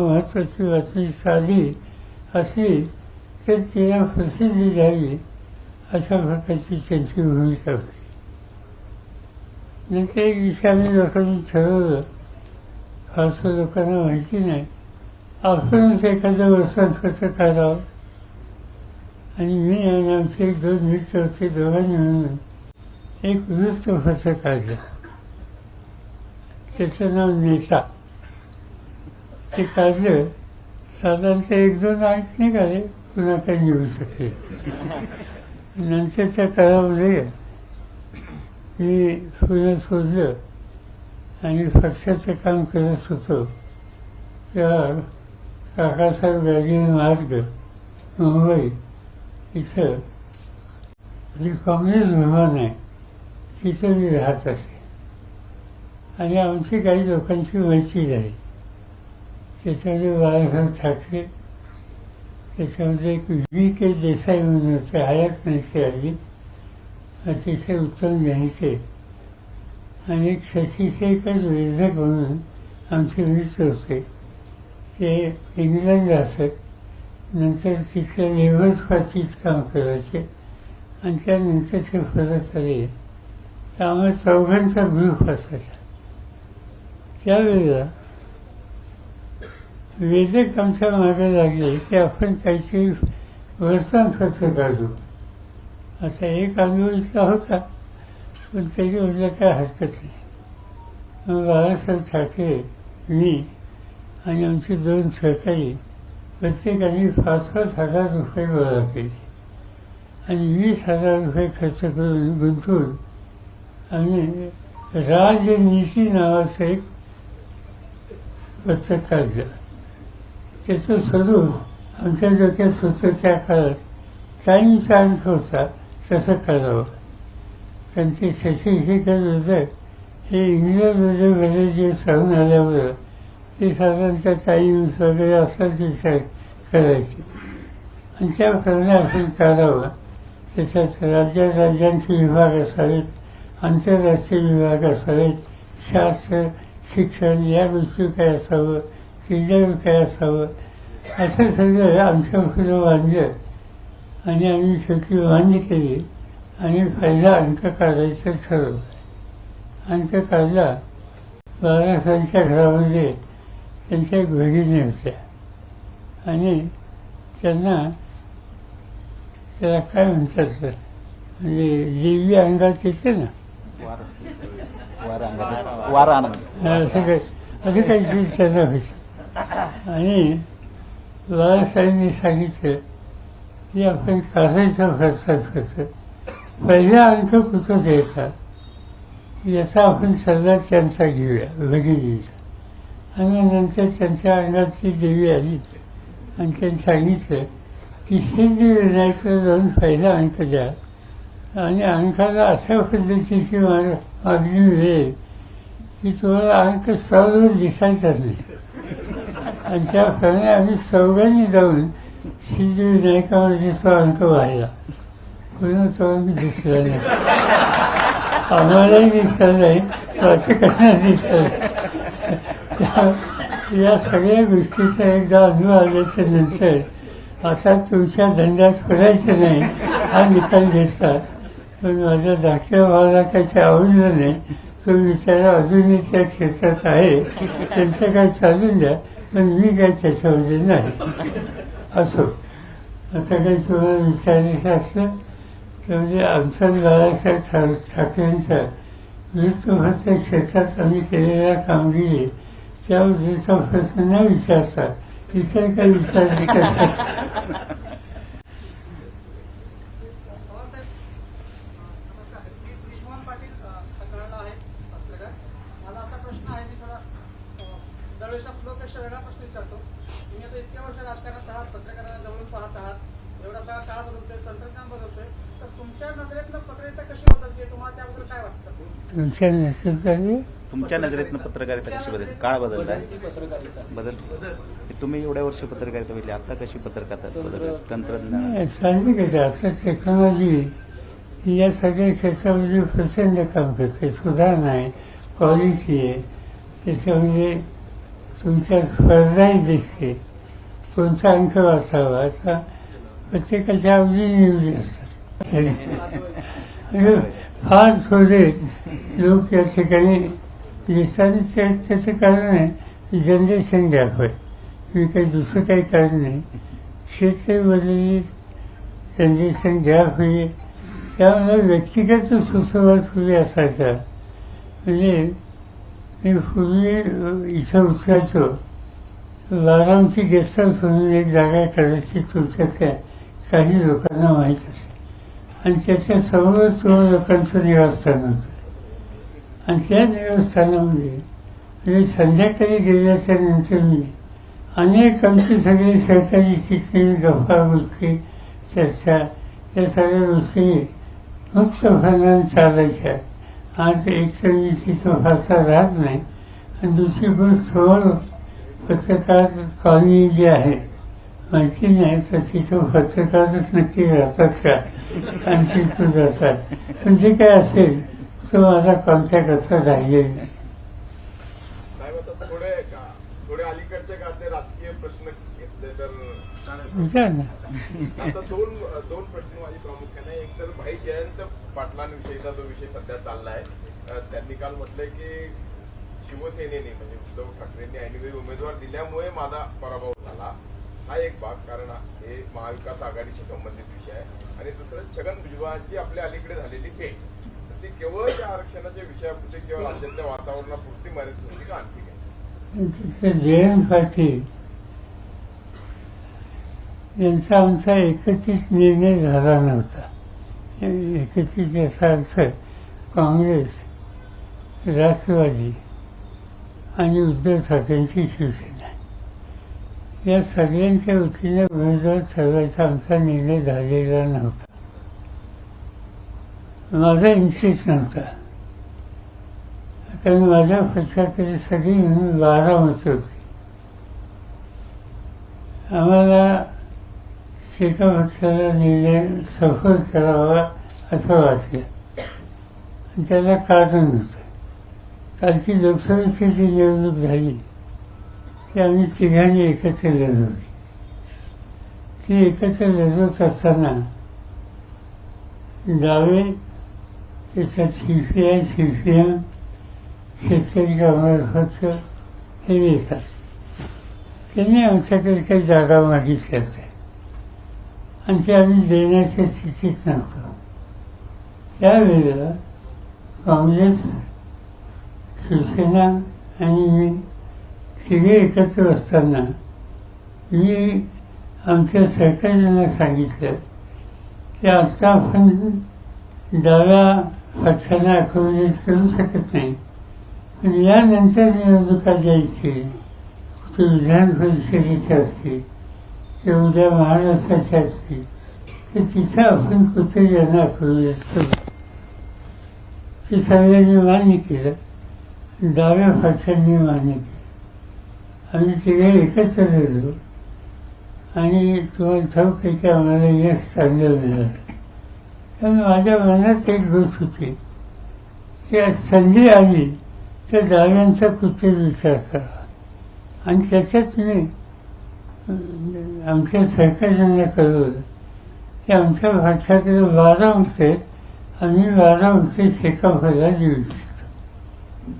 महत्त्वाची बातमी साधी असेल तर तिला प्रसिद्धी द्यावी अशा प्रकारची त्यांची भूमिका होती. नंतर एक दिवशी लोकांनी ठरवलं. फारसं लोकांना माहिती नाही. आपणच एखादं वर्षांचं करावं आणि मी आणि आमचे एक दोन मित्र होते दोघांनी म्हणून एक वृत्तपत्र काढलं. त्याचं नाव नेता. ते काढलं साधारणतः एक दोन आठ निघाले पुन्हा काही निघू शकले नंतरच्या काळामध्ये मी पुण्यात शोधलं आणि पक्षाचं काम करत होतो. तेव्हा काकासाहेब गाडगे मार्ग मुंबई इथं जे काँग्रेस भवन आहे तिथं मी राहत असे. आणि आमची काही लोकांची मैत्री झाली. त्याच्यामध्ये बाळासाहेब ठाकरे त्याच्यामध्ये एक व्ही के देसाई म्हणून होते हयात नाही ते आली अतिशय उत्तम लिहायचे आणि एक शशीशेखर वेधक म्हणून आमचे मित्र होते ते इंग्लंडला असत नंतर तिथल्या लेबर पार्टीत काम करायचे. आणि त्यानंतर ते परत आले. तर आम्हाला चौघांचा ग्रुप असायचा. त्यावेळेला वेदक आमच्या मागे लागले की आपण काहीतरी खर्च काढू आता एक आंदोलनचा होता पण त्याची म्हटलं काय हरकत नाही. मग बाळासाहेब ठाकरे मी आणि आमचे दोन सहकारी प्रत्येकाने पाच पाच हजार रुपये गोळा केले. आणि वीस हजार रुपये खर्च करून गुंतवून आम्ही राजनीती नावाचं एक पत्रक काढलं. त्याचं स्वरूप आमच्या डोक्यात होतं त्या काळात टाईमचा अंक होता तसं करावं. कारण ते शशिशेखर हृदय हे इंग्रज हृदयमध्ये जे राहून आल्यामुळं ते साधारणतः टाईम्स वगैरे असाच विचार करायचे. आणि त्याप्रमाणे आपण करावं त्याच्यात राज्या राज्यांचे विभाग असावेत आंतरराष्ट्रीय विभाग असावेत शास्त्र शिक्षण या गोष्टी काय असावं? क्रीडा काय असावं असं सगळं आमच्या पुढं बांधलं आणि आम्ही शेवटी मान्य केली. आणि पहिला अंक काढायचं ठरवलं. अंक काढला. बाळासाहेबांच्या घरामध्ये त्यांच्या भगिनी होत्या आणि त्यांना त्याला काय म्हणतात तर म्हणजे देवी अंगात येते ना? वार असं काही असं काहीतरी त्यांना होतं. आणि बाळासाहेबांनी सांगितलं की आपण करायचा प्रसाद कसं? पहिला अंक कुठं द्यायचा? याचा आपण सल्ला त्यांचा घेऊया भगिनीचा आणि नंतर त्यांच्या अंगात ती देवी आली आणि त्यांनी सांगितलं की सिद्धिविनायक जाऊन पहिला अंक द्या. आणि अंकाला अशा पद्धतीची माग मागणी मिळेल की तुम्हाला अंक सर्व दिसायचाच नाही. आणि त्याप्रमाणे आम्ही चौघांनी जाऊन सिद्धिविनायकामध्ये तो अंक वाहिला पुन्हा तो अंक दिसला नाही आम्हालाही दिसला नाही वाचकांना दिसलं त्या- या सगळ्या गोष्टीचा एकदा अनुभव आल्याच्यानंतर आता तुमच्या धंद्यात करायचं नाही हा निकाल घेतला. पण माझ्या धाकट्या भावाला काही आवडलं नाही तो बिचारा अजूनही त्या क्षेत्रात आहे. त्यांचं काय चालून द्या. पण मी काय त्याच्यामध्ये नाही. असो. असं काही तुम्हाला विचारायचं असलं तर म्हणजे आमचा बाळासाहेब ठा ठाकरेंचा तुम्हाला क्षेत्रात आम्ही केलेल्या कामगिरी त्याबद्दलचा प्रश्न न विचारता इतर काही विचारले कसं नमस्कार मी ब्रिजमोहन पाटील अ, सकाळला आहे आपल्याला मला असा प्रश्न आहे मी थोडा अ, दरवेळेस फ्लोपेक्षा वेगळा प्रश्न विचारतो. तुम्ही आता इतक्या वर्ष राजकारणात आहात पत्रकारांना जवळून पाहत आहात एवढा सगळा काळ बदलतोय तंत्रज्ञान बदलतोय तर तुमच्या नजरेतनं पत्रकारिता कशी बदलते तुम्हाला त्याबद्दल काय वाटतं? तुमच्या नजरेतनं पत्रकारिता कशी बदल काळ बदललाय बदल तुम्ही एवढ्या वर्ष पत्रकारिता बदलली आता कशी पत्रकारिता बदल तंत्रज्ञान. आहे आता टेक्नॉलॉजी या सगळ्या क्षेत्रामध्ये प्रचंड काम करते. सुधारणा आहे क्वालिटी आहे. त्याच्यामध्ये तुमच्या स्पर्धाही दिसते. कोणता अंक वाचावा. आता प्रत्येकाच्या अवधी निवडी असतात. फार थोडे लोक या ठिकाणी दिसतात त्याचं कारण आहे जनरेशन गॅप आहे. मी काही दुसरं काही कारण नाही. क्षेत्र बदलली जनरेशन गॅप होईल. त्यामुळे व्यक्तिगत सुसंवाद होईल असायचा. म्हणजे मी पूर्वी अ, इथं उतरायचो बारामती गेस्ट म्हणून एक जागा करायची तुमच्यातल्या काही लोकांना माहीत असेल. आणि त्याच्या समोरच तो लोकांचं निवासस्थान होतं आणि त्या निवासस्थानामध्ये म्हणजे संध्याकाळी गेल्याच्यानंतर मी अनेक आमची सगळी सहकारी चिठ्ठी गप्पा गोष्टी चर्चा या सगळ्या गोष्टी मुक्तपणाने चालायच्या. आज एक तर तिथं फारसा राहत नाही आणि दुसरी गोष्ट समोर पत्रकार कॉलनी जी आहे. माहिती नाही तर तिथं पत्रकारच नक्की राहतात का? आणि तिथून जातात. पण जे काय असेल तो माझा कॉन्टॅक्ट असा राहिलेला नाही थोडे थोडे विचार ना. दोन दोन प्रश्न माझे प्रामुख्याने एक तर भाई जयंत पाटलांविषयीचा जो विषय सध्या चालला आहे त्यांनी काल म्हटलंय की शिवसेनेने म्हणजे उद्धव ठाकरेंनी ऐनवेळी उमेदवार दिल्यामुळे माझा पराभव झाला. हा एक भाग कारण हे महाविकास आघाडीशी संबंधित विषय आहे. आणि दुसरं छगन भुजबळांची आपल्या अलीकडे झालेली भेट. ती केवळ त्या आरक्षणाच्या विषयापुरती किंवा राज्यातल्या वातावरणापुरती मर्यादित होती का आणखी काय? जयंत पाटील. यांचा आमचा एकत्रित निर्णय झाला नव्हता. एकत्रित याचा अर्थ काँग्रेस राष्ट्रवादी आणि उद्धव ठाकरेंची शिवसेना. या सगळ्यांच्या वतीने उमेदवार ठरवायचा आमचा निर्णय झालेला नव्हता. माझा इंटरेस्ट नव्हता. आता माझ्या पक्षाकडे सगळी म्हणून बारा मतं होती आम्हाला एका पक्षाला निर्णय सफल करावा असं वाटलं आणि त्याला कारण होतं कालची लोकसभेची जी निवडणूक झाली. ती आम्ही तिघांनी एकत्र लढवली. ती एकत्र लढवत असताना डावे त्याच्यात सी पी आय शेतकरी कामावर खर्च हे येतात त्यांनी आमच्याकडे काही जागा मागितल्या होत्या आणि ते आम्ही देण्याच्या स्थितीत नव्हतो. त्यावेळेला काँग्रेस शिवसेना आणि मी तिघे एकत्र असताना मी आमच्या सहकार्यांना सांगितलं की आता आपण डाव्या पक्षाला अकोमोडेट करू शकत नाही. पण यानंतर निवडणुका द्यायची कुठे विधान परिषदेच्या असतील तेवढ्या उद्या महाराष्ट्राच्या असतील तर तिथं आपण कुठे येणार अकोमोडेट करू ते सगळ्यांनी मान्य केलं डाव्या पक्षांनी मान्य केलं आम्ही तिघे एकत्र राहिलो आणि तुम्हाला ठाऊक आहे की आम्हाला यश चांगलं मिळालं त्यामुळे माझ्या मनात एक गोष्ट होती की आज संधी आली तर डाव्यांचा कुठे विचार करा आणि त्याच्यात मी आमच्या सहकार्यांना कळवलं की आमच्या भारतातील बारा अंक आहेत आम्ही बारा अंक शेकाफला देऊ. शकतो